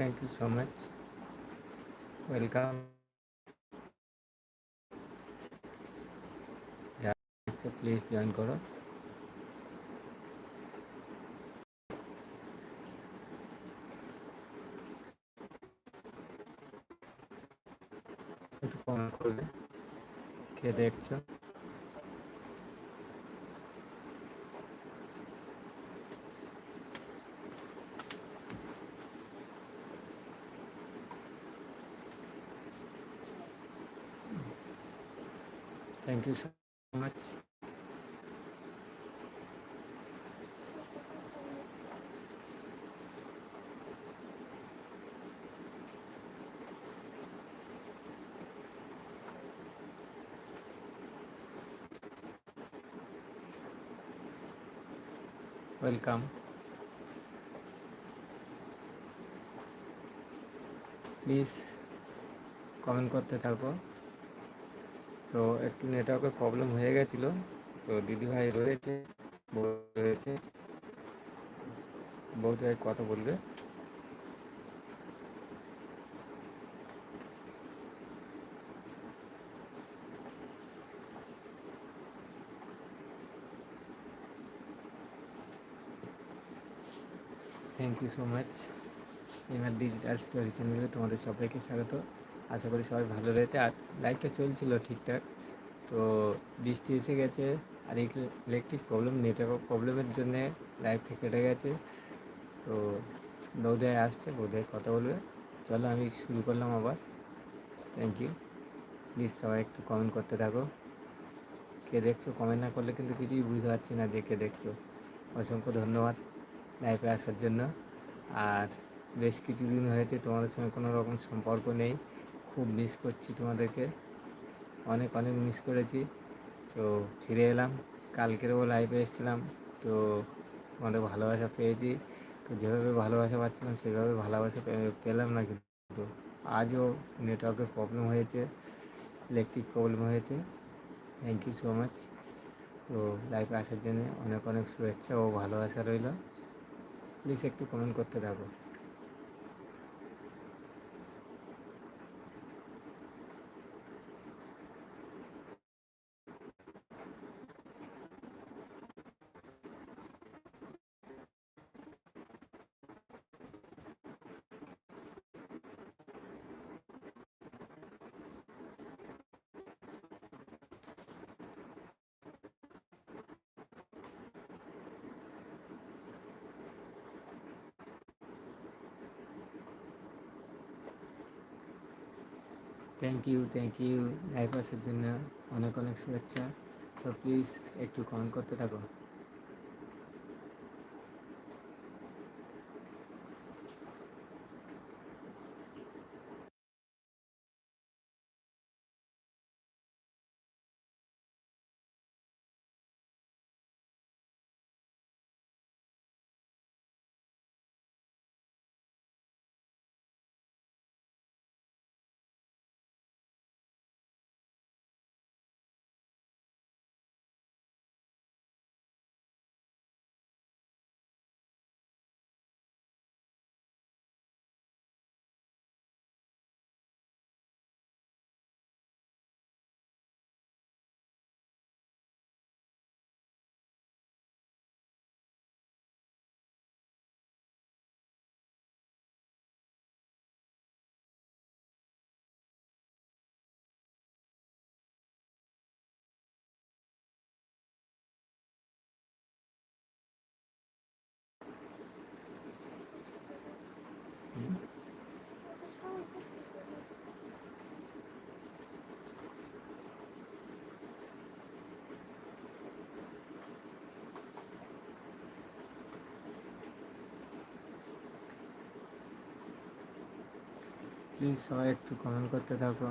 Thank you so much welcome please join করো একটু comment কে দেখছ Thank you so much. Welcome please comment করতে থাকো তো একটু নেটওয়ার্কের প্রবলেম হয়ে গেছিল। তো দিদিভাই রয়েছে রয়েছে। বৌদি কথা বলবে। Thank you so much MR digital story চ্যানেলে তোমাদের সবাইকে স্বাগত। আশা করি সবাই ভালো রয়েছে। আর লাইফটা চলছিল ঠিকঠাক। তো বৃষ্টি এসে গেছে, আর ইলেকট্রিক প্রবলেম নেটওয়ার্ক প্রবলেমের জন্যে লাইফটা কেটে গেছে। তো বৌদায় আসছে বৌদায় কথা বলবে। চলো আমি শুরু করলাম আবার। থ্যাংক ইউ প্লিজ সবাই একটু কমেন্ট করতে থাকো। কে দেখছ? কমেন্ট না করলে কিন্তু কিছুই বুঝতে পারছি না যে কে দেখছ। অসংখ্য ধন্যবাদ লাইফে আসার জন্য। আর বেশ কিছুদিন হয়েছে তোমাদের সঙ্গে কোনো রকম সম্পর্ক নেই। খুব মিস করছি তোমাদেরকে। অনেক অনেক মিস করেছি। তো ফিরে এলাম। কালকেরও লাইভে এসেছিলাম। তো তোমাদের ভালোবাসা পেয়েছি। তো যেভাবে ভালোবাসা পাচ্ছিলাম, সেভাবে ভালোবাসা পেলাম না কিন্তু। আজও নেটওয়ার্কের প্রবলেম হয়েছে। ইলেকট্রিক প্রবলেম হয়েছে। থ্যাংক ইউ সো মাচ তো লাইভে আসার জন্য অনেক অনেক শুভেচ্ছা ও ভালোবাসা রইল। প্লিজ একটু কমেন্ট করতে থাকো। Thank you thank you live আসার জন্য অনেক অনেক শুভেচ্ছা। তো প্লিজ একটু কমেন্ট করতে থাকো। প্লিজ সবাই একটু কমেন্ট করতে থাকো।